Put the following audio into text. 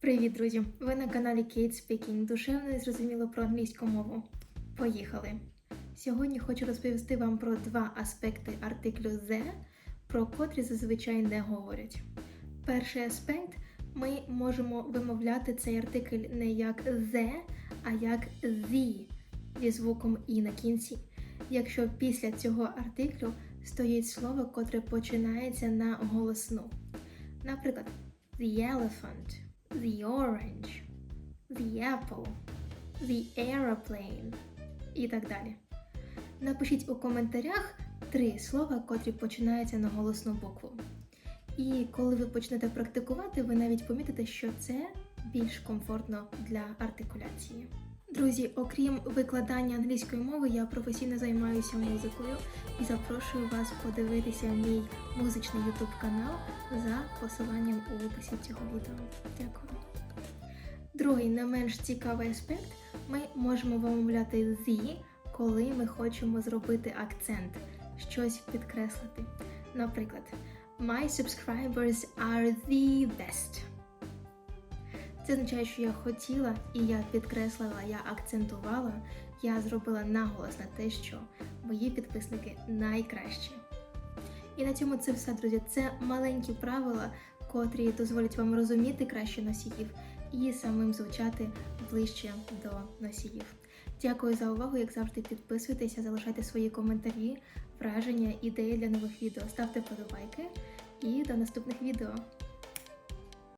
Привіт, друзі! Ви на каналі Kate Speaking. Душевно і зрозуміло про англійську мову. Поїхали! Сьогодні хочу розповісти вам про два аспекти артиклю the, про котрі зазвичай не говорять. Перший аспект ми можемо вимовляти цей артикль не як the, а як the зі звуком і на кінці. Якщо після цього артиклю стоїть слово, котре починається на голосну. Наприклад, the elephant, the orange, the apple, the aeroplane і так далі. Напишіть у коментарях три слова, котрі починаються на голосну букву. І коли ви почнете практикувати, ви навіть помітите, що це більш комфортно для артикуляції. Друзі, окрім викладання англійської мови, я професійно займаюся музикою і запрошую вас подивитися мій музичний YouTube канал за посиланням у описі цього відео. Дякую. Другий не менш цікавий аспект ми можемо вимовляти «the», коли ми хочемо зробити акцент, щось підкреслити. Наприклад, My subscribers are the best. Це означає, що я хотіла і я підкреслила, я акцентувала, я зробила наголос на те, що мої підписники найкращі. І на цьому це все, друзі. Це маленькі правила, котрі дозволять вам розуміти краще носіїв і самим звучати ближче до носіїв. Дякую за увагу. Як завжди, підписуйтеся, залишайте свої коментарі, враження, ідеї для нових відео. Ставте подобайки і до наступних відео.